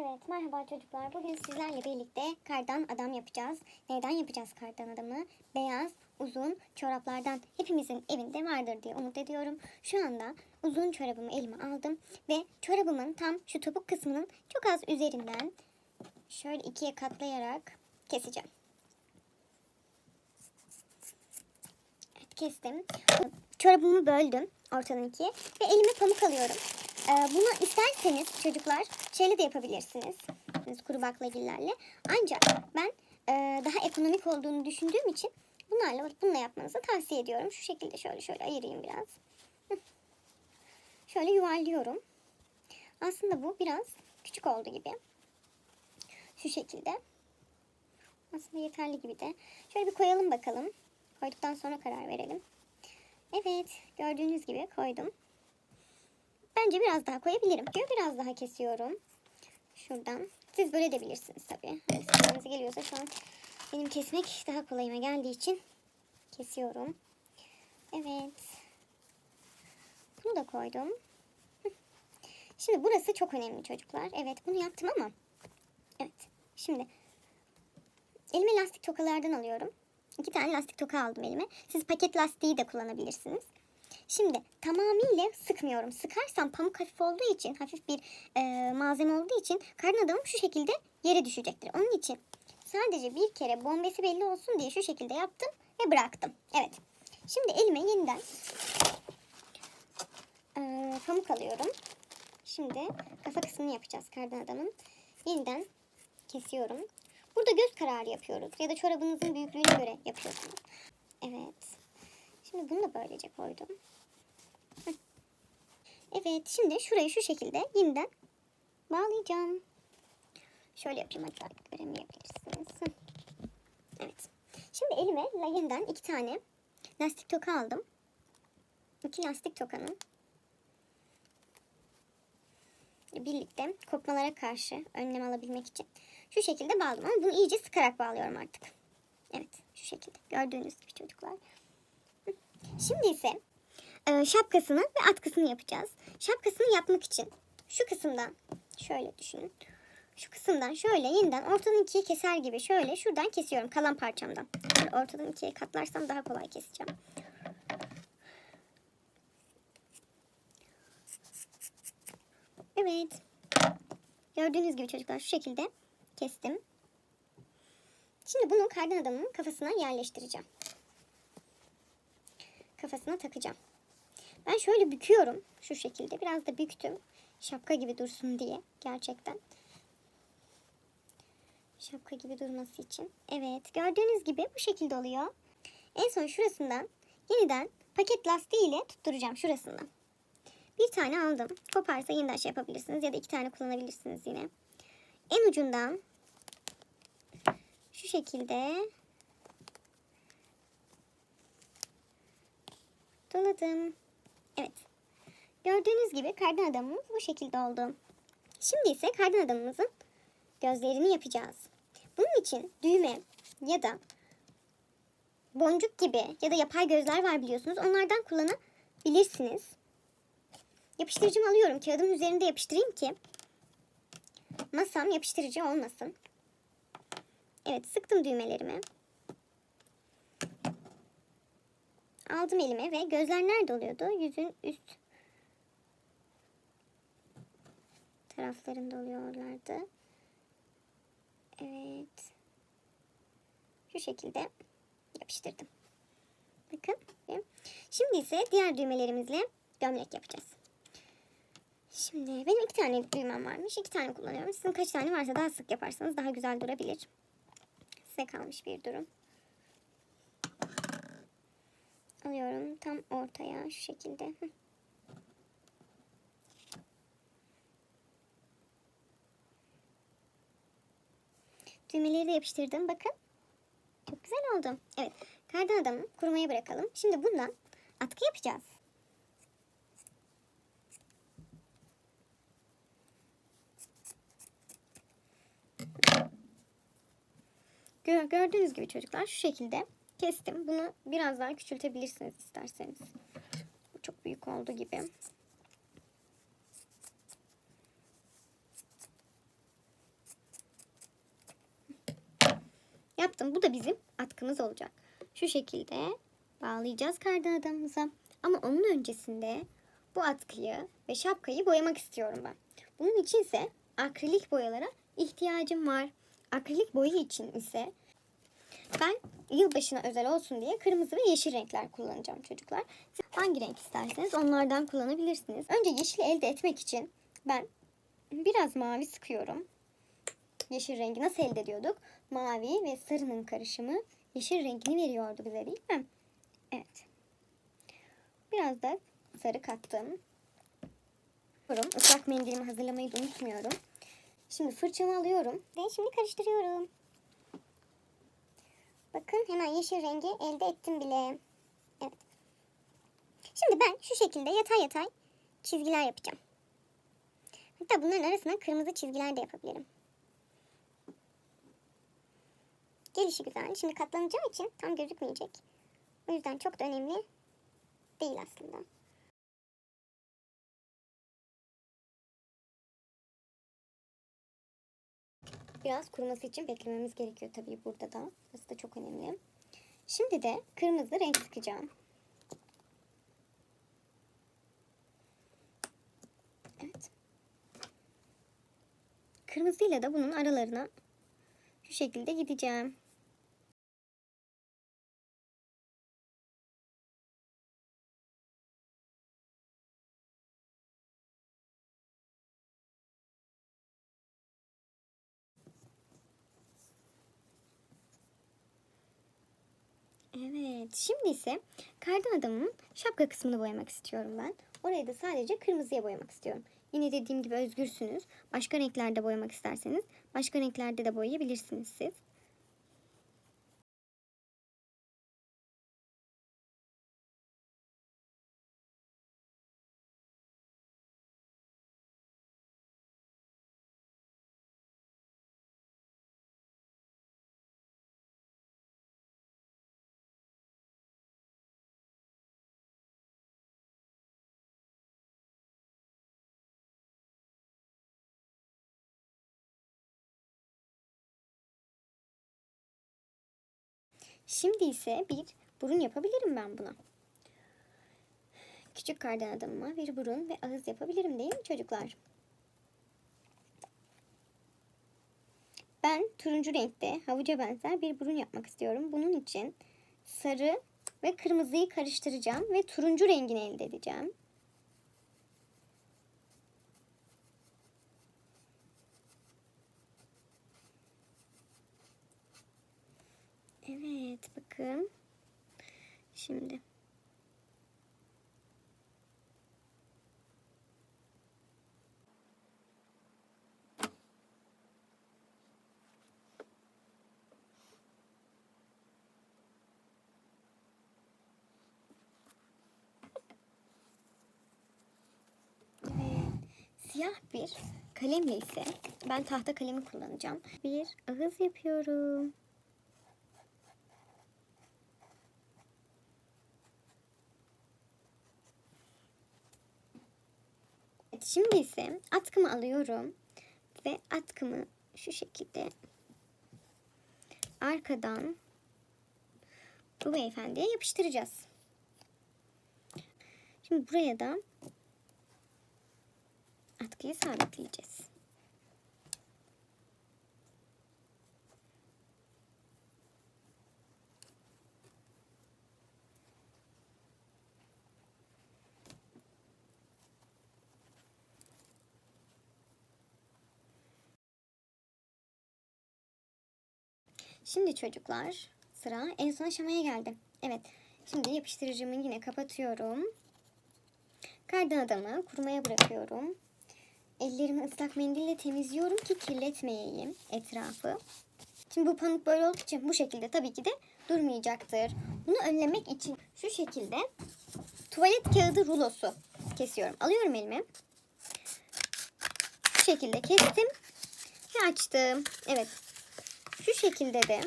Evet, merhaba çocuklar. Bugün sizlerle birlikte kardan adam yapacağız. Neyden yapacağız kardan adamı? Beyaz, uzun çoraplardan hepimizin evinde vardır diye umut ediyorum. Şu anda uzun çorabımı elime aldım ve çorabımın tam şu topuk kısmının çok az üzerinden şöyle ikiye katlayarak keseceğim. Evet, kestim. Çorabımı böldüm ortadan ikiye ve elime pamuk alıyorum. Ee, bunu isterseniz çocuklar şeyle de yapabilirsiniz. Kuru baklagillerle. Ancak ben e, daha ekonomik olduğunu düşündüğüm için bunlarla bununla yapmanızı tavsiye ediyorum. Şu şekilde şöyle şöyle ayırayım biraz. Şöyle yuvarlıyorum. Aslında bu biraz küçük oldu gibi. Şu şekilde. Aslında yeterli gibi de. Şöyle bir koyalım bakalım. Koyduktan sonra karar verelim. Evet, gördüğünüz gibi koydum. Bence biraz daha koyabilirim. Biraz daha kesiyorum. Şuradan. Siz böyle de bilirsiniz tabii. Size geliyorsa şu an benim kesmek daha kolayıma geldiği için kesiyorum. Evet. Bunu da koydum. Şimdi burası çok önemli çocuklar. Evet bunu yaptım ama. Evet. Şimdi elime lastik tokalardan alıyorum. İki tane lastik toka aldım elime. Siz paket lastiği de kullanabilirsiniz. Şimdi tamamıyla sıkmıyorum. Sıkarsam pamuk hafif olduğu için, hafif bir e, malzeme olduğu için karın adamım şu şekilde yere düşecektir. Onun için sadece bir kere bombesi belli olsun diye şu şekilde yaptım ve bıraktım. Evet. Şimdi elime yeniden e, pamuk alıyorum. Şimdi kafa kısmını yapacağız kardan adamın. Yeniden kesiyorum. Burada göz kararı yapıyoruz. Ya da çorabınızın büyüklüğüne göre yapıyorsunuz. Evet. Şimdi bunu da böylece koydum. Evet şimdi şurayı şu şekilde yeniden bağlayacağım. Şöyle yapayım hatta göremeyebilirsiniz. Evet. Şimdi elime yeniden iki tane lastik toka aldım. İki lastik tokanın birlikte kopmalara karşı önlem alabilmek için şu şekilde bağladım. Ama bunu iyice sıkarak bağlıyorum artık. Evet şu şekilde gördüğünüz gibi çocuklar. Şimdi ise e, şapkasını ve atkısını yapacağız. Şapkasını yapmak için şu kısımdan şöyle düşünün. Şu kısımdan şöyle yeniden ortadan ikiye keser gibi şöyle şuradan kesiyorum kalan parçamdan. Şöyle ortadan ikiye katlarsam daha kolay keseceğim. Evet. Gördüğünüz gibi çocuklar şu şekilde kestim. Şimdi bunu kardan adamın kafasına yerleştireceğim. Kafasına takacağım. Ben şöyle büküyorum şu şekilde. Biraz da büktüm. Şapka gibi dursun diye gerçekten. Şapka gibi durması için. Evet gördüğünüz gibi bu şekilde oluyor. En son şurasından yeniden paket lastiği ile tutturacağım şurasından. Bir tane aldım. Koparsa yeniden şey yapabilirsiniz ya da iki tane kullanabilirsiniz yine. En ucundan şu şekilde doladım. Evet. Gördüğünüz gibi kardan adamımız bu şekilde oldu. Şimdi ise kardan adamımızın gözlerini yapacağız. Bunun için düğme ya da boncuk gibi ya da yapay gözler var biliyorsunuz. Onlardan kullanabilirsiniz. Yapıştırıcımı alıyorum. Kağıdın üzerinde yapıştırayım ki masam yapıştırıcı olmasın. Evet sıktım düğmelerimi. Aldım elime ve gözler nerede oluyordu? Yüzün üst taraflarında oluyorlardı. Evet. Şu şekilde yapıştırdım. Bakın. Şimdi ise diğer düğmelerimizle gömlek yapacağız. Şimdi benim iki tane düğmem varmış. İki tane kullanıyorum. Sizin kaç tane varsa daha sık yaparsanız daha güzel durabilir. Size kalmış bir durum. Alıyorum tam ortaya şu şekilde. Düğmeleri de yapıştırdım. Bakın. Çok güzel oldu. Evet. Kardan adamı kurumaya bırakalım. Şimdi bundan atkı yapacağız. Gördüğünüz gibi çocuklar şu şekilde kestim. Bunu biraz daha küçültebilirsiniz isterseniz. Bu çok büyük oldu gibi. Yaptım. Bu da bizim atkımız olacak. Şu şekilde bağlayacağız karda adamımıza. Ama onun öncesinde bu atkıyı ve şapkayı boyamak istiyorum ben. Bunun için ise akrilik boyalara ihtiyacım var. Akrilik boyu için ise ben yılbaşına özel olsun diye kırmızı ve yeşil renkler kullanacağım çocuklar. Siz hangi renk isterseniz onlardan kullanabilirsiniz. Önce yeşil elde etmek için ben biraz mavi sıkıyorum. Yeşil rengi nasıl elde ediyorduk? Mavi ve sarının karışımı yeşil rengini veriyordu bize değil mi? Evet. Biraz da sarı kattım. Islak mendilimi hazırlamayı unutmuyorum. Şimdi fırçamı alıyorum ve şimdi karıştırıyorum. Bakın hemen yeşil rengi elde ettim bile. Evet. Şimdi ben şu şekilde yatay yatay çizgiler yapacağım. Hatta bunların arasına kırmızı çizgiler de yapabilirim. Gelişi güzel. Şimdi katlanacağı için tam gözükmeyecek. O yüzden çok da önemli değil aslında. Biraz kuruması için beklememiz gerekiyor tabii burada da. Burası da çok önemli. Şimdi de kırmızı renk sıkacağım. Evet. Kırmızıyla da bunun aralarına şu şekilde gideceğim. Evet. Şimdi ise kardan adamın şapka kısmını boyamak istiyorum ben. Orayı da sadece kırmızıya boyamak istiyorum. Yine dediğim gibi özgürsünüz. Başka renklerde boyamak isterseniz başka renklerde de boyayabilirsiniz siz. Şimdi ise bir burun yapabilirim ben buna. Küçük kardan adamıma bir burun ve ağız yapabilirim değil mi çocuklar? Ben turuncu renkte havuca benzer bir burun yapmak istiyorum. Bunun için sarı ve kırmızıyı karıştıracağım ve turuncu rengini elde edeceğim. Evet bakın. Şimdi. Siyah bir kalemle ise ben tahta kalemi kullanacağım. Bir ağız yapıyorum. Şimdi ise atkımı alıyorum ve atkımı şu şekilde arkadan bu beyefendiye yapıştıracağız. Şimdi buraya da atkıyı sabitleyeceğiz. Şimdi çocuklar sıra en son aşamaya geldi. Evet şimdi yapıştırıcımı yine kapatıyorum. Kardan adamı kurumaya bırakıyorum. Ellerimi ıslak mendille temizliyorum ki kirletmeyeyim etrafı. Şimdi bu pamuk böyle olduğu için bu şekilde tabii ki de durmayacaktır. Bunu önlemek için şu şekilde tuvalet kağıdı rulosu kesiyorum. Alıyorum elime. Bu şekilde kestim ve açtım. Evet şu şekilde de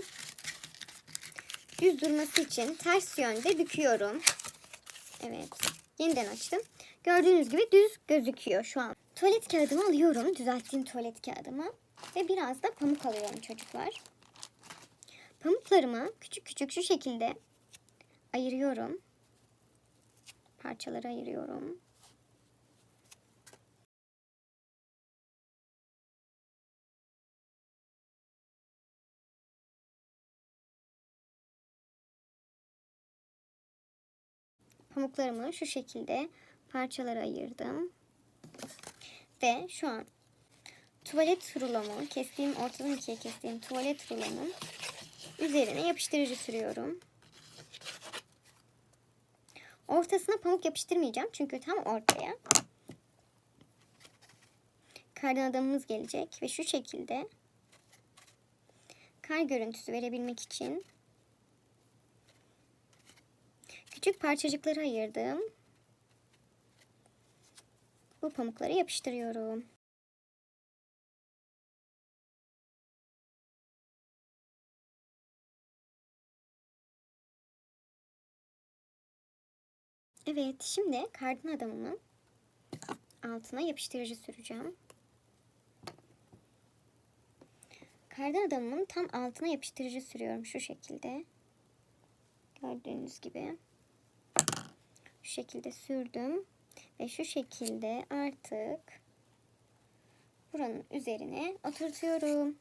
düz durması için ters yönde büküyorum. Evet. Yeniden açtım. Gördüğünüz gibi düz gözüküyor şu an. Tuvalet kağıdımı alıyorum. Düzelttiğim tuvalet kağıdımı. Ve biraz da pamuk alıyorum çocuklar. Pamuklarımı küçük küçük şu şekilde ayırıyorum. Parçalara ayırıyorum. Pamuklarımı şu şekilde parçalara ayırdım. Ve şu an tuvalet rulomu, kestiğim ortadan ikiye kestiğim tuvalet rulomun üzerine yapıştırıcı sürüyorum. Ortasına pamuk yapıştırmayacağım çünkü tam ortaya kardan adamımız gelecek ve şu şekilde kar görüntüsü verebilmek için küçük parçacıkları ayırdım. Bu pamukları yapıştırıyorum. Evet, şimdi kardan adamımın altına yapıştırıcı süreceğim. Kardan adamımın tam altına yapıştırıcı sürüyorum şu şekilde. Gördüğünüz gibi. Şu şekilde sürdüm. Ve şu şekilde artık buranın üzerine oturtuyorum.